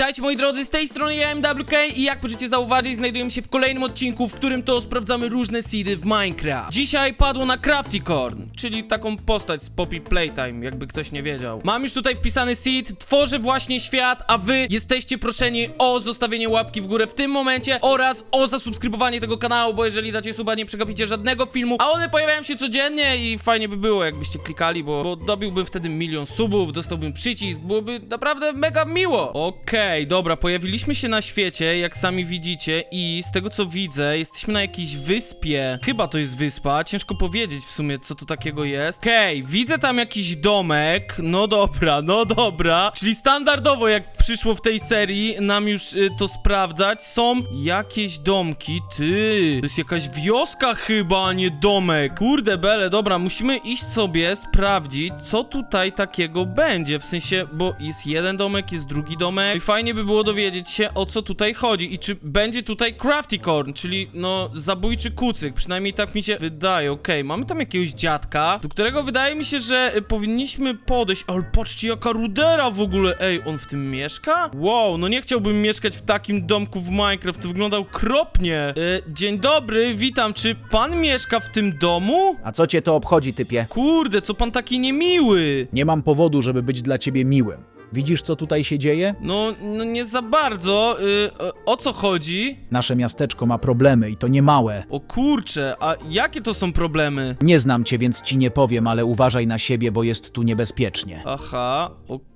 Witajcie moi drodzy, z tej strony ja MWK i jak możecie zauważyć znajdujemy się w kolejnym odcinku, w którym to sprawdzamy różne seedy w Minecraft. Dzisiaj padło na Crafticorn, czyli taką postać z Poppy Playtime, jakby ktoś nie wiedział. Mam już tutaj wpisany seed, tworzę właśnie świat, a wy jesteście proszeni o zostawienie łapki w górę w tym momencie oraz o zasubskrybowanie tego kanału, bo jeżeli dacie suba nie przegapicie żadnego filmu, a one pojawiają się codziennie i fajnie by było jakbyście klikali, bo, bo dobiłbym wtedy milion subów, dostałbym przycisk, byłoby naprawdę mega miło. Okej, dobra, pojawiliśmy się na świecie, jak sami widzicie i z tego co widzę, jesteśmy na jakiejś wyspie. Chyba to jest wyspa, ciężko powiedzieć w sumie co to takiego jest. Okej, widzę tam jakiś domek, no dobra, no dobra. Czyli standardowo jak przyszło w tej serii nam już y, to sprawdzać, są jakieś domki, ty. To jest jakaś wioska chyba, a nie domek. Kurde bele, dobra, musimy iść sobie sprawdzić, co tutaj takiego będzie, w sensie, bo jest jeden domek, jest drugi domek i fajnie by było dowiedzieć się, o co tutaj chodzi i czy będzie tutaj Crafticorn, czyli no zabójczy kucyk, przynajmniej tak mi się wydaje, okej, mamy tam jakiegoś dziadka, do którego wydaje mi się, że y, powinniśmy podejść, ale patrzcie jaka rudera w ogóle, ej, on w tym mieszka? Wow, no nie chciałbym mieszkać w takim domku w Minecraft, to wyglądał kropnie. Y, dzień dobry, witam, czy pan mieszka w tym domu? A co cię to obchodzi, typie? Kurde, co pan taki niemiły? Nie mam powodu, żeby być dla ciebie miłym. Widzisz, co tutaj się dzieje? No, no nie za bardzo. Y, o, co chodzi? Nasze miasteczko ma problemy i to nie małe. O kurcze, a jakie to są problemy? Nie znam cię, więc ci nie powiem, ale uważaj na siebie, bo jest tu niebezpiecznie. Aha, okej,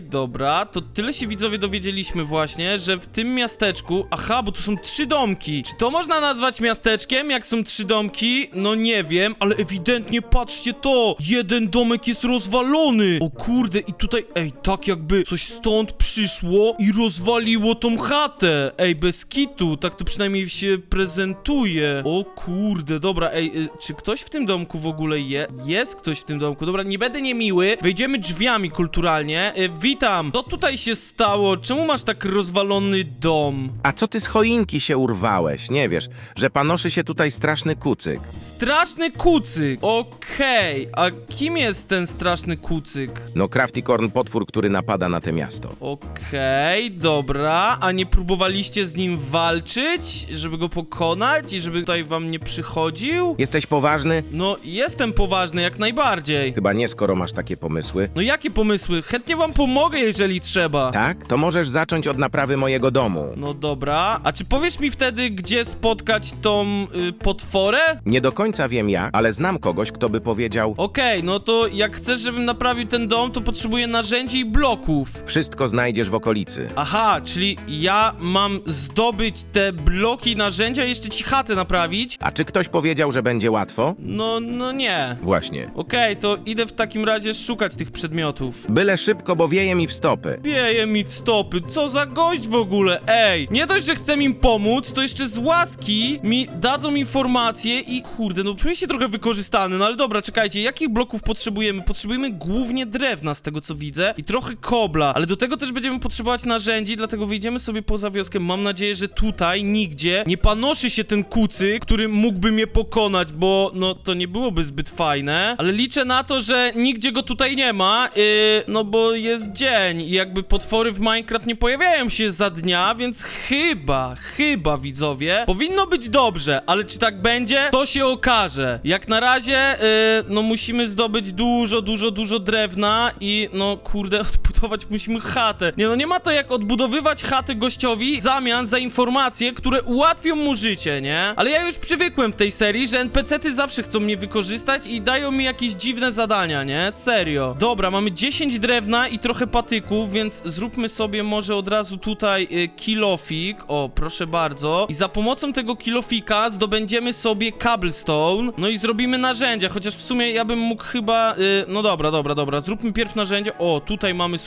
dobra. To tyle się widzowie dowiedzieliśmy właśnie, że w tym miasteczku. Aha, bo tu są trzy domki. Czy to można nazwać miasteczkiem, jak są trzy domki? No nie wiem, ale ewidentnie patrzcie to! Jeden domek jest rozwalony! O kurde, i tutaj. Ej, tak jakby coś stąd przyszło i rozwaliło tą chatę! Ej, bez kitu, tak to przynajmniej się prezentuje. O kurde, dobra, ej, y, czy ktoś w tym domku w ogóle je? Jest ktoś w tym domku, dobra, nie będę niemiły. Wejdziemy drzwiami kulturalnie. Y, witam, co tutaj się stało? Czemu masz tak rozwalony dom? A co ty z choinki się urwałeś? Nie wiesz, że panoszy się tutaj straszny kucyk. Straszny kucyk! Okej, a kim jest ten straszny kucyk? No Crafticorn potwór, który napada na te miasto. Okej, dobra. A nie próbowaliście z nim walczyć, żeby go pokonać i żeby tutaj wam nie przychodził? Jesteś poważny? No, jestem poważny, jak najbardziej. Chyba nie, skoro masz takie pomysły. No jakie pomysły? Chętnie wam pomogę, jeżeli trzeba. Tak? To możesz zacząć od naprawy mojego domu. No dobra. A czy powiesz mi wtedy, gdzie spotkać tą y, potworę? Nie do końca wiem jak, ale znam kogoś, kto by powiedział Okej, no to jak chcesz, żebym naprawił ten dom, to potrzebuję narzędzi i bloków. wszystko znajdziesz w okolicy. Aha, czyli ja mam zdobyć te bloki, narzędzia i jeszcze ci chatę naprawić? A czy ktoś powiedział, że będzie łatwo? No, no nie. Właśnie. Okej, to idę w takim razie szukać tych przedmiotów. Byle szybko, bo wieje mi w stopy. Wieje mi w stopy, co za gość w ogóle, ej! Nie dość, że chcę im pomóc, to jeszcze z łaski mi dadzą informacje i kurde, no czuję się trochę wykorzystany, no ale dobra, czekajcie, jakich bloków potrzebujemy? Potrzebujemy głównie drewna, z tego co widzę, i trochę kobla, ale do tego też będziemy potrzebować narzędzi, dlatego wyjdziemy sobie poza wioskę. Mam nadzieję, że tutaj nigdzie nie panoszy się ten kucy, który mógłby mnie pokonać, bo no to nie byłoby zbyt fajne, ale liczę na to, że nigdzie go tutaj nie ma, yy, no bo jest dzień i jakby potwory w Minecraft nie pojawiają się za dnia, więc chyba, chyba widzowie, powinno być dobrze, ale czy tak będzie, to się okaże. Jak na razie, yy, no musimy zdobyć dużo, dużo, dużo drewna i no kurde, odbudować musimy chatę. Nie no, nie ma to jak odbudowywać chatę gościowi w zamian za informacje, które ułatwią mu życie, nie? Ale ja już przywykłem w tej serii, że NPC-ty zawsze chcą mnie wykorzystać i dają mi jakieś dziwne zadania, nie? Serio. Dobra, mamy 10 drewna i trochę patyków, więc zróbmy sobie może od razu tutaj y, kilofik. O, proszę bardzo. I za pomocą tego kilofika zdobędziemy sobie cobblestone. No i zrobimy narzędzia, chociaż w sumie ja bym mógł chyba... Y, no dobra, dobra, dobra. Zróbmy pierw narzędzia. O, tutaj mamy,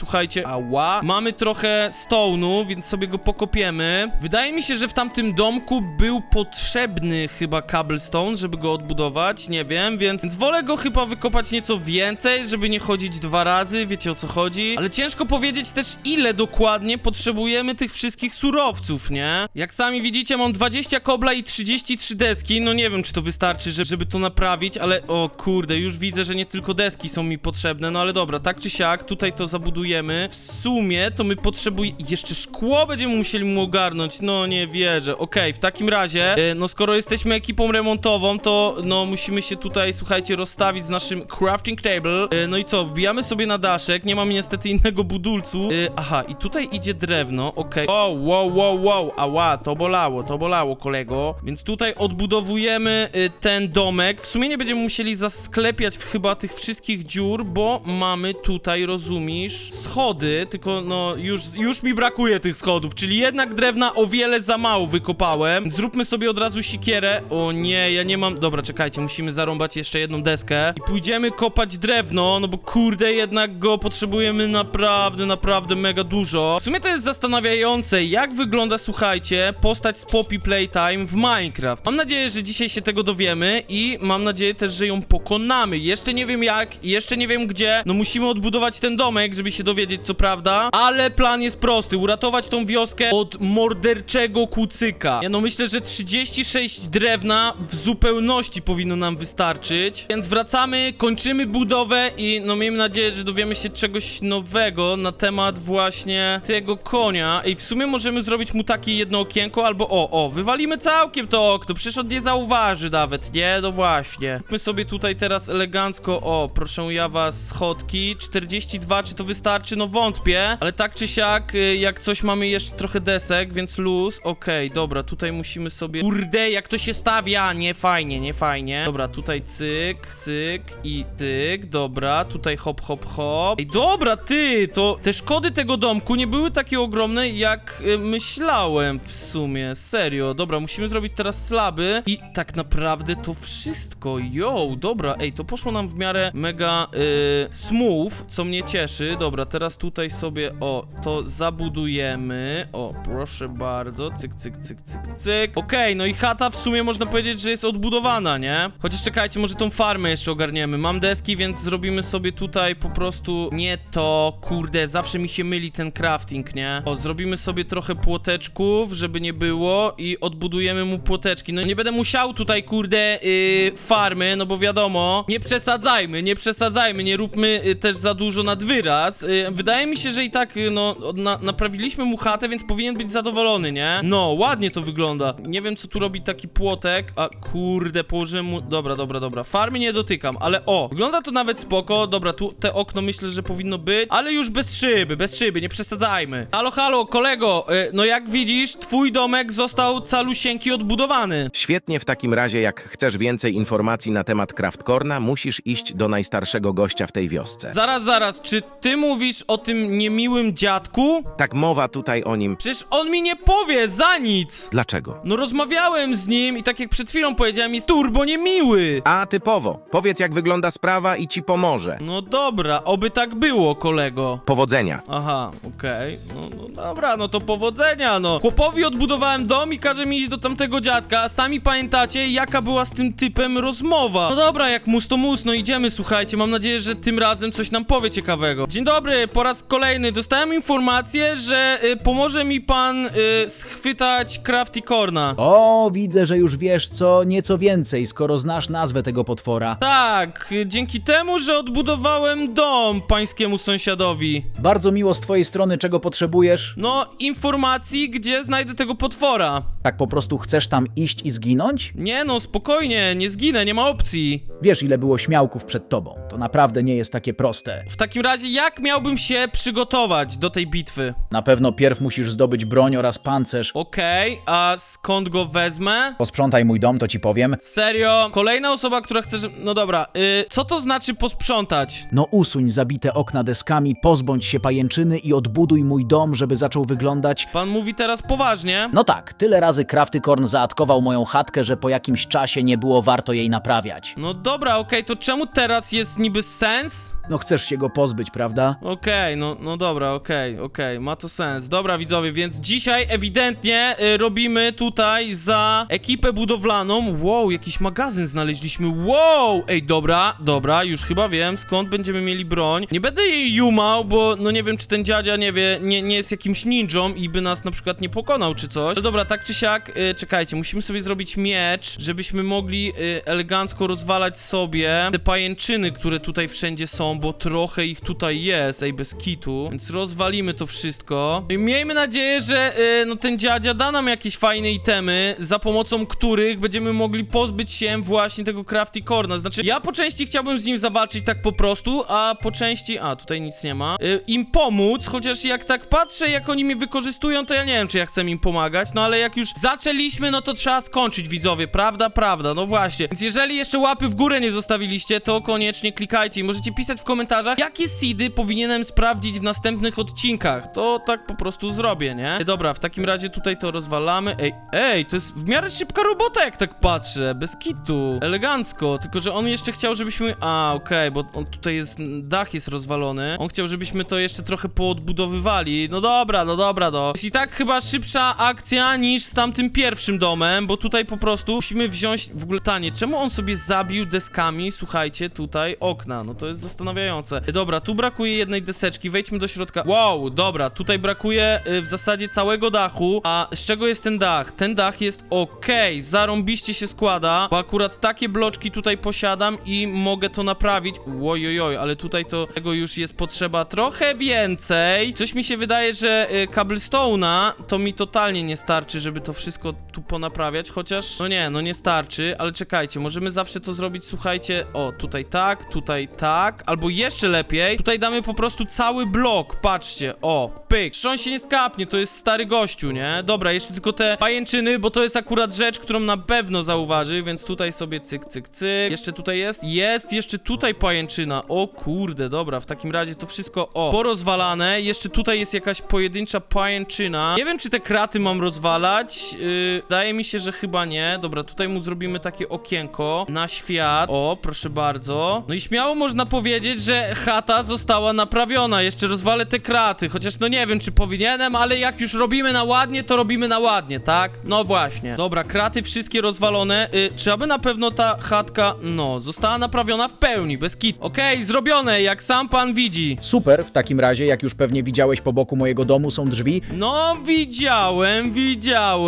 ała. Mamy trochę stone'u, więc sobie go pokopiemy. Wydaje mi się, że w tamtym domku był potrzebny chyba cobblestone, żeby go odbudować. Nie wiem, więc, więc wolę go chyba wykopać nieco więcej, żeby nie chodzić dwa razy. Wiecie o co chodzi? Ale ciężko powiedzieć też, ile dokładnie potrzebujemy tych wszystkich surowców, nie? Jak sami widzicie, mam 20 kobla i 33 deski. No nie wiem, czy to wystarczy, że- żeby to naprawić, ale o kurde, już widzę, że nie tylko deski są mi potrzebne. No ale dobra, tak czy siak, tutaj to zabudujemy. W sumie to my potrzebujemy... Jeszcze szkło będziemy musieli mu ogarnąć. No nie wierzę. Okej, w takim razie, e, no skoro jesteśmy ekipą remontową, to no musimy się tutaj, słuchajcie, rozstawić z naszym crafting table. E, No i co, wbijamy sobie na daszek. Nie mamy niestety innego budulcu. E, Aha, i tutaj idzie drewno. Okej. Wow, wow, wow, wow. Ała, to bolało, to bolało, kolego. Więc tutaj odbudowujemy ten domek. W sumie nie będziemy musieli zasklepiać w chyba tych wszystkich dziur, bo mamy tutaj, rozumiesz, schody, tylko no już, już mi brakuje tych schodów, czyli jednak drewna o wiele za mało wykopałem. Zróbmy sobie od razu sikierę. O nie, ja nie mam... Dobra, czekajcie, musimy zarąbać jeszcze jedną deskę i pójdziemy kopać drewno, no bo kurde, jednak go potrzebujemy naprawdę, naprawdę mega dużo. W sumie to jest zastanawiające, jak wygląda, słuchajcie, postać z Poppy Playtime w Minecraft. Mam nadzieję, że dzisiaj się tego dowiemy i mam nadzieję też, że ją pokonamy. Jeszcze nie wiem jak, jeszcze nie wiem gdzie. No musimy odbudować ten domek, żeby się dowiedzieć, co prawda, ale plan jest prosty, uratować tą wioskę od morderczego kucyka. Ja no myślę, że 36 drewna w zupełności powinno nam wystarczyć, więc wracamy, kończymy budowę i no miejmy nadzieję, że dowiemy się czegoś nowego na temat właśnie tego konia. I w sumie możemy zrobić mu takie jedno okienko, albo o, o, wywalimy całkiem to okno, przecież on nie zauważy nawet, nie? No właśnie. My sobie tutaj teraz elegancko, o, proszę ja was, schodki, 42, czy to wystarczy? No wątpię, ale tak czy siak, y, jak coś mamy jeszcze trochę desek, więc luz, okej, dobra, tutaj musimy sobie, kurde, jak to się stawia, nie fajnie, nie fajnie. Dobra, tutaj cyk, cyk i cyk, dobra, tutaj hop, hop, hop. Ej, dobra, ty, to te szkody tego domku nie były takie ogromne, jak y, myślałem w sumie, serio. Dobra, musimy zrobić teraz slaby i tak naprawdę to wszystko, yo, dobra, ej, to poszło nam w miarę mega y, smooth, co mnie cieszy. Dobra, teraz tutaj sobie, o, to zabudujemy, o, proszę bardzo, cyk, cyk, cyk, cyk, cyk. Okej, no i chata w sumie można powiedzieć, że jest odbudowana, nie? Chociaż czekajcie, może tą farmę jeszcze ogarniemy. Mam deski, więc zrobimy sobie tutaj po prostu nie to, kurde, zawsze mi się myli ten crafting, nie? O, zrobimy sobie trochę płoteczków, żeby nie było i odbudujemy mu płoteczki. No nie będę musiał tutaj, kurde, yy, farmy, no bo wiadomo, nie przesadzajmy, nie przesadzajmy, nie róbmy y, też za dużo nad wyraz. Y, wydaje mi się, że i tak, y, no, na, naprawiliśmy mu chatę, więc powinien być zadowolony, nie? No, ładnie to wygląda. Nie wiem, co tu robi taki płotek, a kurde, położyłem mu... Dobra, dobra, dobra. Farmy nie dotykam, ale o, wygląda to nawet spoko. Dobra, tu te okno myślę, że powinno być, ale już bez szyby, bez szyby, nie przesadzajmy. Halo, halo, kolego, y, no jak widzisz, twój domek został calusieńki odbudowany. Świetnie, w takim razie, jak chcesz więcej informacji na temat Craftcorna, musisz iść do najstarszego gościa w tej wiosce. Zaraz, zaraz, czy ty mówisz o tym niemiłym dziadku? Tak mowa tutaj o nim. Przecież on mi nie powie za nic! Dlaczego? No rozmawiałem z nim i tak jak przed chwilą powiedziałem, jest turbo niemiły! A, typowo. Powiedz, jak wygląda sprawa i ci pomoże. No dobra, oby tak było, kolego. Powodzenia. Aha, okej. No, no dobra, no to powodzenia, no. Chłopowi odbudowałem dom i każe mi iść do tamtego dziadka, a sami pamiętacie, jaka była z tym typem rozmowa. No dobra, jak mus to mus, no idziemy, słuchajcie, mam nadzieję, że tym razem coś nam powie ciekawego. Dzień dobry, po raz kolejny dostałem informację, że y, pomoże mi pan y, schwytać Crafty Corna. O, widzę, że już wiesz co nieco więcej, skoro znasz nazwę tego potwora. Tak, y, dzięki temu, że odbudowałem dom pańskiemu sąsiadowi. Bardzo miło z twojej strony, czego potrzebujesz. No, informacji, gdzie znajdę tego potwora. Tak po prostu chcesz tam iść i zginąć? Nie no, spokojnie, nie zginę, nie ma opcji. Wiesz, ile było śmiałków przed tobą. To naprawdę nie jest takie proste. W takim razie, jak miałbym się przygotować do tej bitwy? Na pewno pierw musisz zdobyć broń oraz pancerz. Okej, a skąd go wezmę? Posprzątaj mój dom, to ci powiem. Serio? Kolejna osoba, która chce, że... No dobra, y, co to znaczy posprzątać? No usuń zabite okna deskami, pozbądź się pajęczyny i odbuduj mój dom, żeby zaczął wyglądać... Pan mówi teraz poważnie? No tak, tyle razy Craftycorn zaatkował moją chatkę, że po jakimś czasie nie było warto jej naprawiać. No dobra, okej, to czemu teraz jest niby sens? No chcesz się go pozbyć, prawda? Okej, no, no dobra, okej, okej, ma to sens. Dobra, widzowie, więc dzisiaj ewidentnie y, robimy tutaj za ekipę budowlaną. Wow, jakiś magazyn znaleźliśmy. Wow! Ej, dobra, dobra, już chyba wiem skąd będziemy mieli broń. Nie będę jej jumał, bo no nie wiem, czy ten dziadzia, nie wie, nie, nie jest jakimś ninją i by nas na przykład nie pokonał czy coś. Ale dobra, tak czy siak siak, y, czekajcie, musimy sobie zrobić miecz, żebyśmy mogli y, elegancko rozwalać sobie te pajęczyny, które tutaj wszędzie są, bo trochę ich tutaj jest, ej, bez kitu, więc rozwalimy to wszystko. I miejmy nadzieję, że y, no ten dziadzia da nam jakieś fajne itemy, za pomocą których będziemy mogli pozbyć się właśnie tego crafty corna. Znaczy, ja po części chciałbym z nim zawalczyć tak po prostu, a po części, a tutaj nic nie ma, im pomóc, chociaż jak tak patrzę, jak oni mnie wykorzystują, to ja nie wiem, czy ja chcę im pomagać, no ale jak już zaczęliśmy, no to trzeba skończyć, widzowie, prawda, prawda, no właśnie. Więc jeżeli jeszcze łapy w górę nie zostawiliście, to koniecznie klikajcie i możecie pisać w komentarzach, jakie seedy powinienem sprawdzić w następnych odcinkach. To tak po prostu zrobię, nie? Dobra, w takim razie tutaj to rozwalamy. Ej, ej, to jest w miarę szybka robota, jak tak patrzę, bez kitu. Elegancko, tylko że on jeszcze chciał, żebyśmy... A, okej, bo on tutaj jest... dach jest rozwalony. On chciał, żebyśmy to jeszcze trochę poodbudowywali. No dobra, no dobra, no. Jest i tak chyba szybsza akcja niż z tamtym pierwszym domem, bo tutaj po prostu musimy wziąć... W ogóle tanie, czemu on sobie zabił deskami, słuchajcie, tutaj okna? No to jest zastanawiające. Dobra, tu brakuje jednej deseczki, wejdźmy do środka. Wow, dobra, tutaj brakuje y, w zasadzie całego dachu. A z czego jest ten dach? Ten dach jest okej, zarąbiście się składa, bo akurat takie bloczki tutaj posiadam i mogę to naprawić. Ojojoj, ale tutaj to tego już jest potrzeba trochę więcej. Coś mi się wydaje, że y, cobblestone'a to mi totalnie nie starczy, żeby to wszystko tu ponaprawiać, chociaż no nie, no nie starczy, ale czekajcie, możemy zawsze to zrobić, słuchajcie, o, tutaj tak, tutaj tak, albo jeszcze lepiej, tutaj damy po prostu cały blok, patrzcie, o, pyk, Przecież on się nie skapnie, to jest stary gościu, nie? Dobra, jeszcze tylko te pajęczyny, bo to jest akurat rzecz, którą na pewno zauważy, więc tutaj sobie cyk, cyk, cyk, jeszcze tutaj jest, jest jeszcze tutaj pajęczyna, o kurde, dobra, w takim razie to wszystko, o, porozwalane, jeszcze tutaj jest jakaś pojedyncza pajęczyna, nie wiem, czy te kraty mam rozwalać, yy, wydaje mi się, że chyba nie, dobra, tutaj mu zrobimy takie okienko na świat, o, proszę bardzo, no i śmiało można powiedzieć, że chata została naprawiona, jeszcze rozwalę te kraty, chociaż no nie wiem, czy powinienem, ale jak już robimy na ładnie, to robimy na ładnie, tak? No właśnie. Dobra, kraty wszystkie rozwalone. Y, czy aby na pewno ta chatka, no, została naprawiona w pełni, bez kit. Okej, zrobione, jak sam pan widzi. Super, w takim razie, jak już pewnie widziałeś po boku mojego domu, są drzwi. No, widziałem, widziałem.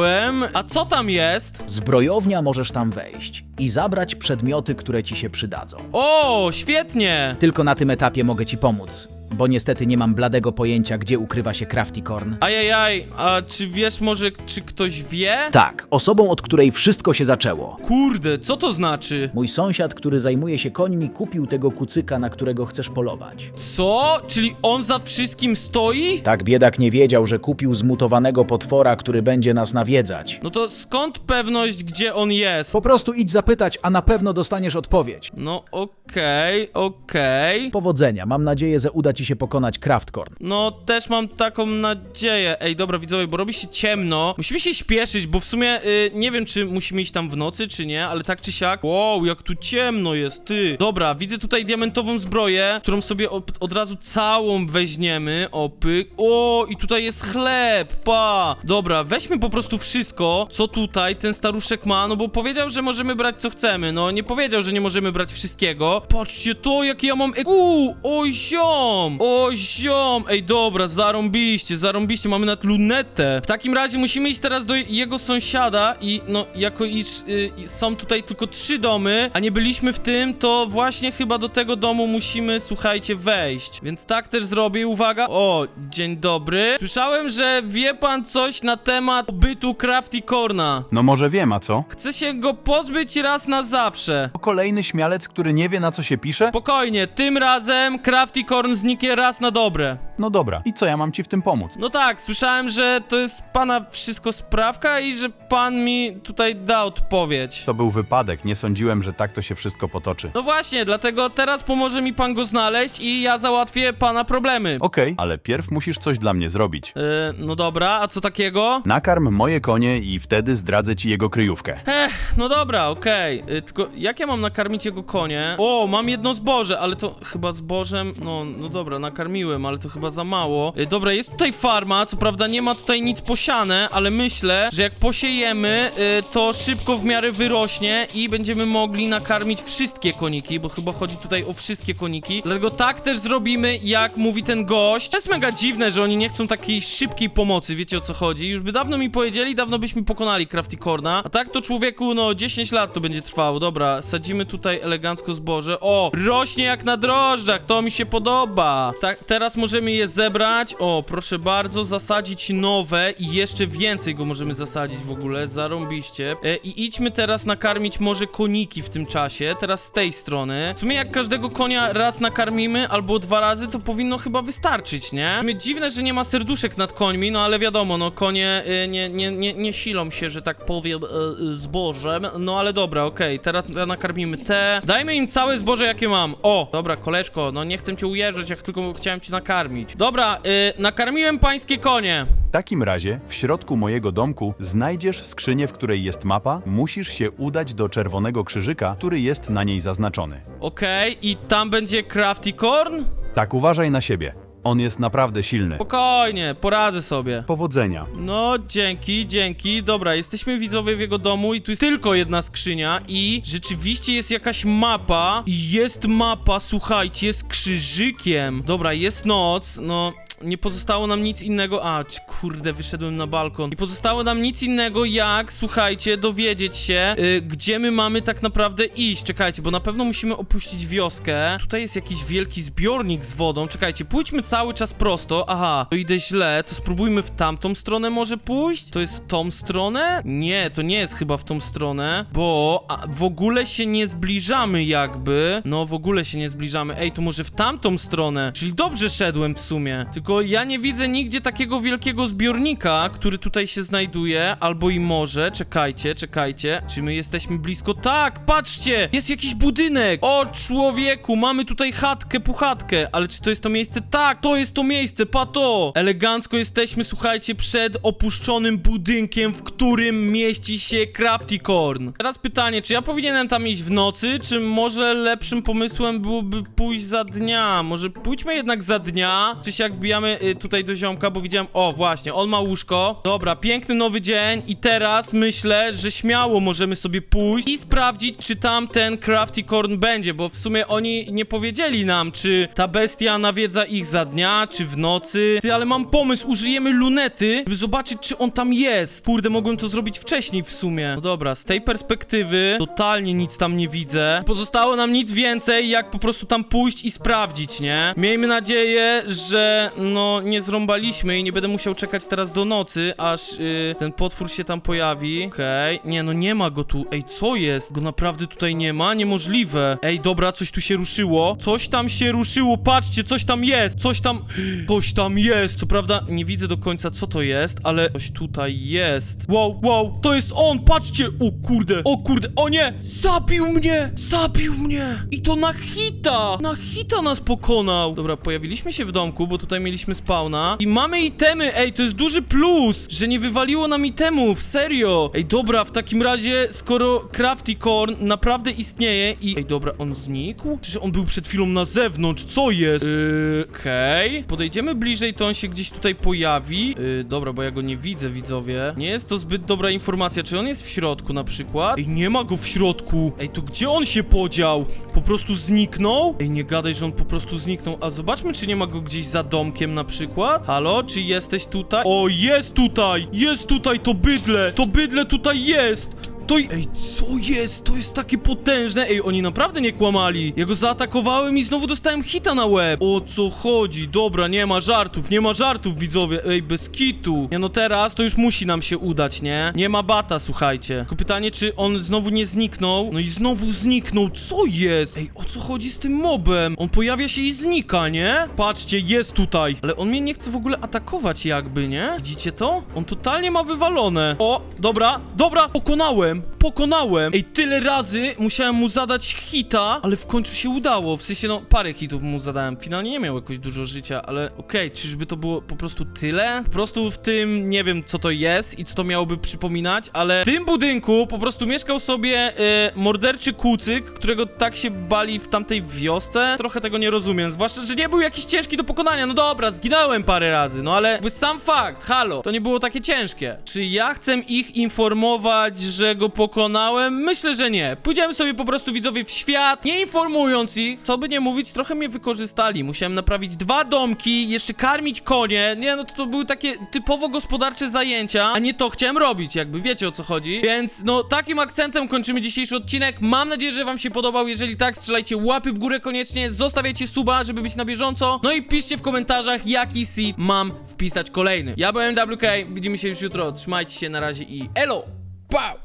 A co tam jest? Zbrojownia możesz tam wejść i zabrać przedmioty, które ci się przydadzą. O, świetnie. Tylko na tym etapie mogę ci pomóc, bo niestety nie mam bladego pojęcia, gdzie ukrywa się Craftycorn. Ajajaj, a czy wiesz może, czy ktoś wie? Tak, osobą, od której wszystko się zaczęło. Kurde, co to znaczy? Mój sąsiad, który zajmuje się końmi, kupił tego kucyka, na którego chcesz polować. Co? Czyli on za wszystkim stoi? Tak biedak nie wiedział, że kupił zmutowanego potwora, który będzie nas nawiedzać. No to skąd pewność, gdzie on jest? Po prostu idź zapytać, a na pewno dostaniesz odpowiedź. No okej, okej. Powodzenia, mam nadzieję, że uda ci się pokonać Craftcorn. No też mam taką nadzieję. Ej, dobra widzowie, bo robi się ciemno. Musimy się śpieszyć, bo w sumie y, nie wiem, czy musimy iść tam w nocy, czy nie, ale tak czy siak. Wow, jak tu ciemno jest, ty. Dobra, widzę tutaj diamentową zbroję, którą sobie od, od razu całą weźmiemy. O, pyk. O, i tutaj jest chleb, pa. Dobra, weźmy po prostu wszystko, co tutaj ten staruszek ma, no bo powiedział, że możemy brać co chcemy. No, nie powiedział, że nie możemy brać wszystkiego. Patrzcie to, jakie ja mam... e- Uuu, oj ziom. O ziom. Ej, dobra, zarąbiście, zarąbiście, mamy nad lunetę. W takim razie musimy iść teraz do jego sąsiada i no, jako iż y, są tutaj tylko trzy domy, a nie byliśmy w tym, to właśnie chyba do tego domu musimy, słuchajcie, wejść. Więc tak też zrobię, uwaga. O, dzień dobry. Słyszałem, że wie pan coś na temat bytu Crafty Corna. No może wiem, a co? Chcę się go pozbyć raz na zawsze. To kolejny śmialec, który nie wie na co się pisze? Spokojnie, tym razem Crafty Corn zniknie raz na dobre. No dobra, i co ja mam ci w tym pomóc? No tak, słyszałem, że to jest pana wszystko sprawka i że pan mi tutaj da odpowiedź. To był wypadek, nie sądziłem, że tak to się wszystko potoczy. No właśnie, dlatego teraz pomoże mi pan go znaleźć i ja załatwię pana problemy. Okej, ale pierw musisz coś dla mnie zrobić. Yy, no dobra, a co takiego? Nakarm moje konie i wtedy zdradzę ci jego kryjówkę. Ech, no dobra, okej. Yy, tylko jak ja mam nakarmić jego konie? O, mam jedno zboże, ale to chyba zbożem. No, no dobra, nakarmiłem, ale to chyba za mało. Yy, dobra, jest tutaj farma, co prawda nie ma tutaj nic posiane, ale myślę, że jak posiejemy, yy, to szybko w miarę wyrośnie i będziemy mogli nakarmić wszystkie koniki, bo chyba chodzi tutaj o wszystkie koniki. Dlatego tak też zrobimy, jak mówi ten gość. To jest mega dziwne, że oni nie chcą takiej szybkiej pomocy, wiecie o co chodzi. Już by dawno mi powiedzieli, dawno byśmy pokonali Crafticorna. A tak to człowieku, no 10 lat to będzie trwało. Dobra, sadzimy tutaj elegancko zboże. O, rośnie jak na drożdżach, to mi się podoba. Tak, teraz możemy je zebrać. O, proszę bardzo, zasadzić nowe i jeszcze więcej go możemy zasadzić w ogóle. Zarąbiście. E, I idźmy teraz nakarmić może koniki w tym czasie. Teraz z tej strony. W sumie jak każdego konia raz nakarmimy albo dwa razy, to powinno chyba wystarczyć, nie? W sumie dziwne, że nie ma serduszek nad końmi, no ale wiadomo, no konie y, nie, nie, nie, nie silą się, że tak powiem, y, y, zbożem. No ale dobra, okej, teraz nakarmimy te. Dajmy im całe zboże, jakie mam. O, dobra, koleżko, no nie chcę cię ujeżdżać, jak tylko chciałem cię nakarmić. Dobra, y, nakarmiłem pańskie konie. W takim razie w środku mojego domku znajdziesz skrzynię, w której jest mapa. Musisz się udać do czerwonego krzyżyka, który jest na niej zaznaczony. Okej, i tam będzie Crafty Corn? Tak, uważaj na siebie. On jest naprawdę silny. Spokojnie, poradzę sobie. Powodzenia. No, dzięki, dzięki. Dobra, jesteśmy widzowie w jego domu i tu jest tylko jedna skrzynia i rzeczywiście jest jakaś mapa i jest mapa, słuchajcie, z krzyżykiem. Dobra, jest noc, no... Nie pozostało nam nic innego. A, kurde, wyszedłem na balkon. Nie pozostało nam nic innego, jak, słuchajcie, dowiedzieć się, y, gdzie my mamy tak naprawdę iść. Czekajcie, bo na pewno musimy opuścić wioskę. Tutaj jest jakiś wielki zbiornik z wodą. Czekajcie, pójdźmy cały czas prosto. Aha, to idę źle, to spróbujmy w tamtą stronę może pójść? To jest w tą stronę? Nie, to nie jest chyba w tą stronę, bo a, w ogóle się nie zbliżamy jakby. No, w ogóle się nie zbliżamy. Ej, to może w tamtą stronę. Czyli dobrze szedłem w sumie. Tylko ja nie widzę nigdzie takiego wielkiego zbiornika, który tutaj się znajduje, albo i może. Czekajcie, czekajcie. Czy my jesteśmy blisko? Tak, patrzcie! Jest jakiś budynek! O, człowieku, mamy tutaj chatkę, puchatkę. Ale czy to jest to miejsce? Tak, to jest to miejsce, pato! Elegancko jesteśmy, słuchajcie, przed opuszczonym budynkiem, w którym mieści się Crafticorn. Teraz pytanie, czy ja powinienem tam iść w nocy, czy może lepszym pomysłem byłoby pójść za dnia? Może pójdźmy jednak za dnia? Czy się jak wbijamy y, tutaj do ziomka, bo widziałem, o właśnie, on ma łóżko. Dobra, piękny nowy dzień i teraz myślę, że śmiało możemy sobie pójść i sprawdzić, czy tam ten Crafticorn będzie, bo w sumie oni nie powiedzieli nam, czy ta bestia nawiedza ich za dnia, czy w nocy. Ty, ale mam pomysł, użyjemy lunety, żeby zobaczyć, czy on tam jest. Kurde, mogłem to zrobić wcześniej w sumie. No dobra, z tej perspektywy totalnie nic tam nie widzę. Pozostało nam nic więcej, jak po prostu tam pójść i sprawdzić, nie? Miejmy nadzieję, że no nie zrąbaliśmy i nie będę musiał czekać teraz do nocy, aż y, ten potwór się tam pojawi. Okej, nie no nie ma go tu. Ej, co jest? Go naprawdę tutaj nie ma? Niemożliwe. Ej, dobra, coś tu się ruszyło. Coś tam się ruszyło, patrzcie, coś tam jest. Coś tam... Coś tam jest. Co prawda nie widzę do końca co to jest, ale coś tutaj jest. Wow, wow, to jest on, patrzcie. O kurde, o kurde, o nie! Zabił mnie! Zabił mnie! I to na hita! Na hita nas pokonał. Dobra, pojawiliśmy się w domku, bo tutaj mieliśmy spawna. I mamy itemy, ej, to jest duży plus, że nie wywaliło nam itemów, serio. Ej, dobra, w takim razie, skoro Crafty Corn naprawdę istnieje i... Ej, dobra, on znikł? Czy on był przed chwilą na zewnątrz? Co jest? Yy, okej. Podejdziemy bliżej, to on się gdzieś tutaj pojawi. Yy, dobra, bo ja go nie widzę, widzowie. Nie jest to zbyt dobra informacja. Czy on jest w środku na przykład? Ej, nie ma go w środku. Ej, to gdzie on się podział? Po prostu zniknął? Ej, nie gadaj, że on po prostu zniknął. A zobaczmy, czy nie ma go gdzieś za domkiem na przykład. Halo, czy jesteś tutaj? O, jest tutaj! Jest tutaj to bydle! To bydle tutaj jest! To... Ej, co jest? To jest takie potężne. Ej, oni naprawdę nie kłamali. Ja go zaatakowałem i znowu dostałem hita na łeb. O co chodzi? Dobra, nie ma żartów, nie ma żartów, widzowie. Ej, bez kitu. Nie no teraz to już musi nam się udać, nie? Nie ma bata, słuchajcie. Tylko pytanie, czy on znowu nie zniknął? No i znowu zniknął. Co jest? Ej, o co chodzi z tym mobem? On pojawia się i znika, nie? Patrzcie, jest tutaj. Ale on mnie nie chce w ogóle atakować jakby, nie? Widzicie to? On totalnie ma wywalone. O, dobra, dobra, pokonałem. Pokonałem! Ej, tyle razy musiałem mu zadać hita, ale w końcu się udało. W sensie, no, parę hitów mu zadałem. Finalnie nie miał jakoś dużo życia, ale okej, czyżby to było po prostu tyle? Po prostu w tym, nie wiem co to jest i co to miałoby przypominać, ale w tym budynku po prostu mieszkał sobie e, morderczy kucyk, którego tak się bali w tamtej wiosce. Trochę tego nie rozumiem, zwłaszcza, że nie był jakiś ciężki do pokonania. No dobra, zginąłem parę razy, no ale sam fakt, halo, to nie było takie ciężkie. Czy ja chcę ich informować, że go pokonałem? pokonałem? Myślę, że nie. Pójdziemy sobie po prostu widzowie w świat, nie informując ich, co by nie mówić, trochę mnie wykorzystali. Musiałem naprawić dwa domki, jeszcze karmić konie. Nie, no to, to były takie typowo gospodarcze zajęcia, a nie to chciałem robić, jakby wiecie o co chodzi. Więc no takim akcentem kończymy dzisiejszy odcinek. Mam nadzieję, że wam się podobał. Jeżeli tak, strzelajcie łapy w górę koniecznie, zostawiajcie suba, żeby być na bieżąco. No i piszcie w komentarzach, jaki seed mam wpisać kolejny. Ja byłem WK, widzimy się już jutro. Trzymajcie się na razie i elo! Pau!